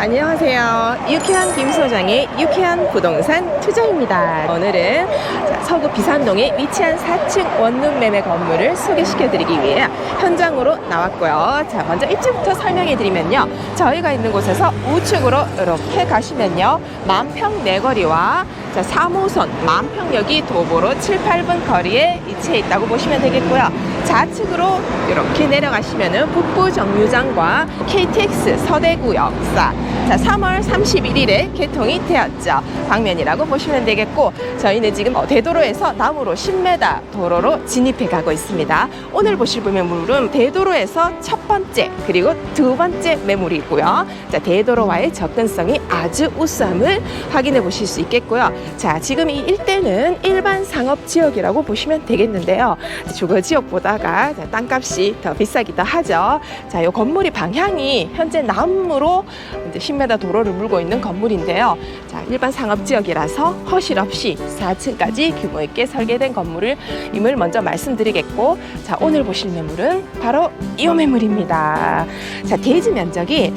안녕하세요. 유쾌한 김 소장의 유쾌한 부동산 투자입니다. 오늘은 자, 서구 비산동에 위치한 4층 원룸 매매 건물을 소개시켜드리기 위해 현장으로 나왔고요. 자, 먼저 입지부터 설명해드리면요. 저희가 있는 곳에서 우측으로 이렇게 가시면요. 만평 내거리와 자, 3호선 만평역이 도보로 7, 8분 거리에 위치해 있다고 보시면 되겠고요. 좌측으로 이렇게 내려가시면은 북부 정류장과 KTX 서대구 역사 자 3월 31일에 개통이 되었죠. 방면이라고 보시면 되겠고 저희는 지금 어, 대도로에서 남으로 10m 도로로 진입해 가고 있습니다. 오늘 보실 매물은 대도로에서 첫 번째 그리고 두 번째 매물이고요. 자 대도로와의 접근성이 아주 우수함을 확인해 보실 수 있겠고요. 자 지금 이 일대는 일반 상업 지역이라고 보시면 되겠는데요. 주거 지역보다가 자, 땅값이 더 비싸기도 하죠. 자, 이 건물이 방향이 현재 남으로 10m 도로를 물고 있는 건물인데요. 자, 일반 상업 지역이라서 허실 없이 4층까지 규모 있게 설계된 건물을 임을 먼저 말씀드리겠고, 자, 오늘 보실 매물은 바로 이 매물입니다. 자, 대지 면적이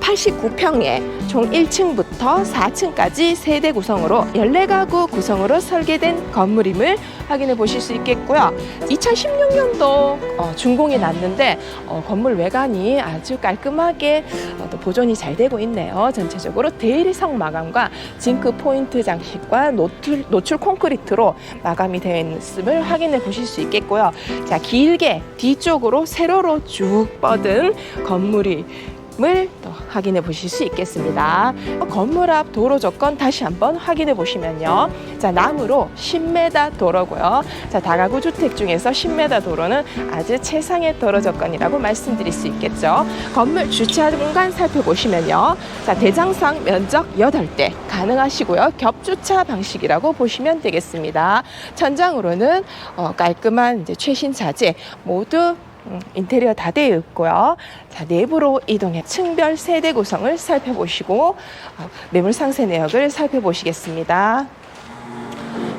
89평에 총 1층부터 4층까지 세대 구성으로 14가구 구성으로 설계된 건물임을 확인해 보실 수 있겠고요. 2016년도 준공이 났는데 어, 건물 외관이 아주 깔끔하게 어, 또 보존이 잘 되고 있 네요. 전체적으로 대리석 마감과 징크 포인트 장식과 노출, 노출 콘크리트로 마감이 되어 있음을 확인해 보실 수 있겠고요. 자, 길게 뒤쪽으로 세로로 쭉 뻗은 건물이 을 또 확인해 보실 수 있겠습니다. 건물 앞 도로 조건 다시 한번 확인해 보시면요. 자, 남으로 10m 도로고요. 자, 다가구 주택 중에서 10m 도로는 아주 최상의 도로 조건이라고 말씀드릴 수 있겠죠. 건물 주차 공간 살펴보시면요. 자, 대장상 면적 8대 가능하시고요. 겹주차 방식이라고 보시면 되겠습니다. 천장으로는 어, 깔끔한 이제 최신 자재 모두 음, 인테리어 다 되어 있고요. 자, 내부로 이동해 층별 세대 구성을 살펴보시고 어, 매물 상세 내역을 살펴보시겠습니다.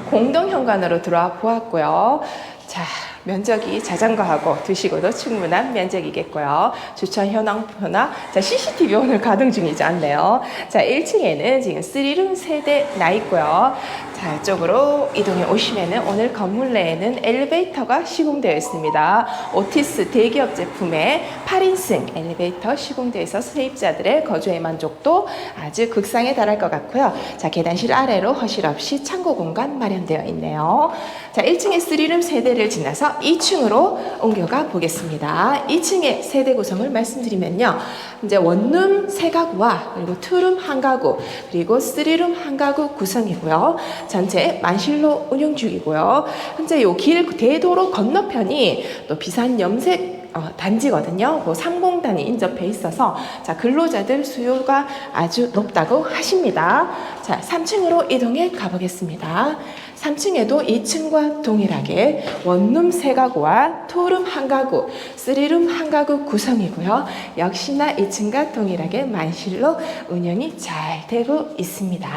공동 현관으로 들어와 보았고요. 자, 면적이 자전거하고 드시고도 충분한 면적이겠고요. 주차 현황표나 자, CCTV 오늘 가동 중이지 않네요. 자, 1층에는 지금 3룸 세대 나 있고요. 자, 이쪽으로 이동해 오시면은 오늘 건물 내에는 엘리베이터가 시공되어 있습니다. 오티스 대기업 제품의 8인승 엘리베이터 시공되어 있어 세입자들의 거주의 만족도 아주 극상에 달할 것 같고요. 자, 계단실 아래로 허실 없이 창고 공간 마련되어 있네요. 자, 1층의 3룸 세대를 지나서 2층으로 옮겨가 보겠습니다. 2층의 세대 구성을 말씀드리면요. 이제 원룸 세 가구와 그리고 투룸 한 가구, 그리고 3룸 한 가구 구성이고요. 전체 만실로 운영 중이고요. 현재 요 길 대도로 건너편이 또 비산 염색 어, 단지거든요. 그 3공단이 인접해 있어서 자 근로자들 수요가 아주 높다고 하십니다. 자 3층으로 이동해 가보겠습니다. 3층에도 2층과 동일하게 원룸 세 가구와 투룸 한 가구, 쓰리룸 한 가구 구성이고요. 역시나 2층과 동일하게 만실로 운영이 잘 되고 있습니다.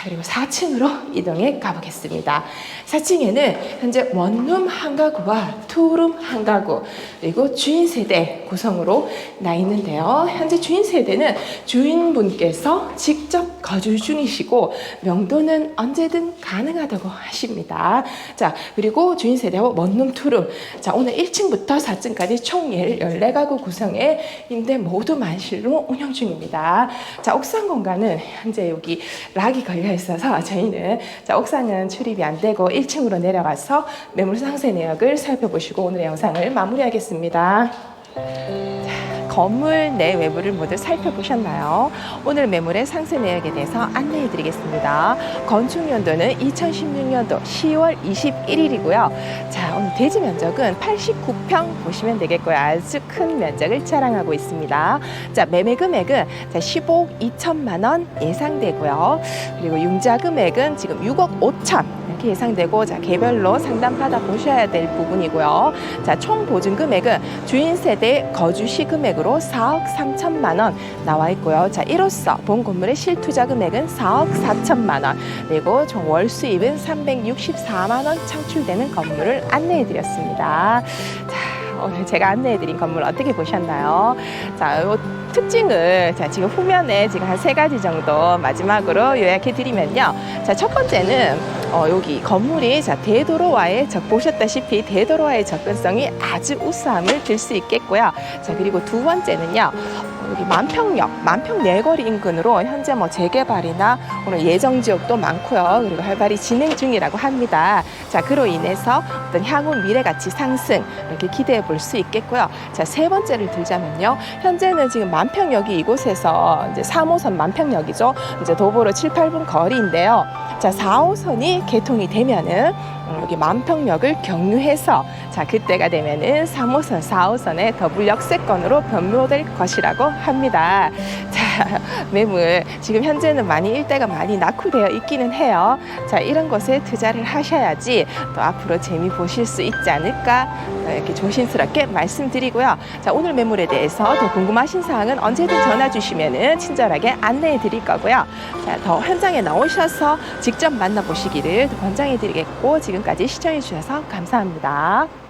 자, 그리고 4층으로 이동해 가보겠습니다. 4층에는 현재 원룸 한 가구와 투룸 한 가구, 그리고 주인 세대 구성으로 나 있는데요. 현재 주인 세대는 주인분께서 직접 거주 중이시고 명도는 언제든 가능하다고 하십니다. 자, 그리고 주인 세대와 원룸 투룸. 자, 오늘 1층부터 4층까지 총 14가구 구성의 임대 모두 만실로 운영 중입니다. 자, 옥상 공간은 현재 여기 락이 걸려 있어서 저희는 자, 옥상은 출입이 안 되고 1층으로 내려가서 매물 상세 내역을 살펴보시고 오늘의 영상을 마무리하겠습니다. 건물 내 외부를 모두 살펴보셨나요? 오늘 매물의 상세 내역에 대해서 안내해 드리겠습니다. 건축 연도는 2016년도 10월 21일이고요. 자, 오늘 대지 면적은 89평 보시면 되겠고요. 아주 큰 면적을 자랑하고 있습니다. 자, 매매 금액은 자, 15억 2천만 원 예상되고요. 그리고 융자 금액은 지금 6억 5천 이렇게 예상되고 자, 개별로 상담 받아 보셔야 될 부분이고요. 자, 총 보증 금액은 주인 세대 거주 시 금액 으로 4억 3천만 원 나와 있고요. 자, 이로써 본 건물의 실투자 금액은 4억 4천만 원, 그리고 총 월 수입은 364만 원 창출되는 건물을 안내해 드렸습니다. 자, 오늘 제가 안내해 드린 건물 어떻게 보셨나요? 자, 요 특징을 자, 지금 후면에 지금 한 세 가지 정도 마지막으로 요약해 드리면요. 자, 첫 번째는 어, 여기 건물이 자, 대도로와의 적 보셨다시피 대도로와의 접근성이 아주 우수함을 들 수 있겠고요. 자, 그리고 두 번째는요. 어, 여기 만평역, 만평 내거리 인근으로 현재 뭐 재개발이나 오늘 예정 지역도 많고요. 그리고 활발히 진행 중이라고 합니다. 자, 그로 인해서 어떤 향후 미래 가치 상승 이렇게 기대해 볼 수 있겠고요. 자, 세 번째를 들자면요. 현재는 지금 만평역이 이곳에서 이제 3호선 만평역이죠. 이제 도보로 7, 8분 거리인데요. 자, 4 호선이 개통이 되면은 음, 여기 만평역을 경유해서 자, 그때가 되면은 3호선, 4호선의 더블 역세권으로 변모될 것이라고 합니다. 자, 매물 지금 현재는 많이 일대가 많이 낙후되어 있기는 해요. 자, 이런 곳에 투자를 하셔야지 또 앞으로 재미 보실 수 있지 않을까 어, 이렇게 조심스럽게 말씀드리고요. 자, 오늘 매물에 대해서 더 궁금하신 사항은 언제든 전화 주시면은 친절하게 안내해 드릴 거고요. 자, 더 현장에 나오셔서 직접 만나보시기를 권장해 드리겠고 지금까지 시청해 주셔서 감사합니다.